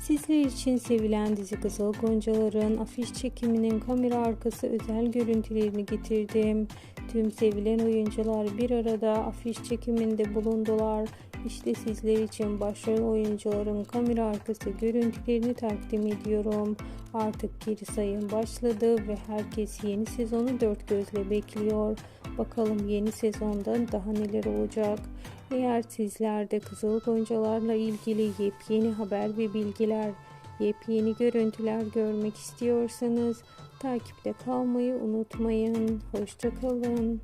Sizler için sevilen dizi Kızıl Goncalar'ın afiş çekiminin kamera arkası özel görüntülerini getirdim. Tüm sevilen oyuncular bir arada afiş çekiminde bulundular. İşte sizler için başrol oyuncuların kamera arkası görüntülerini takdim ediyorum. Artık geri sayım başladı ve herkes yeni sezonu dört gözle bekliyor. Bakalım yeni sezonda daha neler olacak. Eğer sizler de Kızıl Goncalarla ilgili yepyeni haber ve bilgiler, yepyeni görüntüler görmek istiyorsanız takipte kalmayı unutmayın. Hoşçakalın.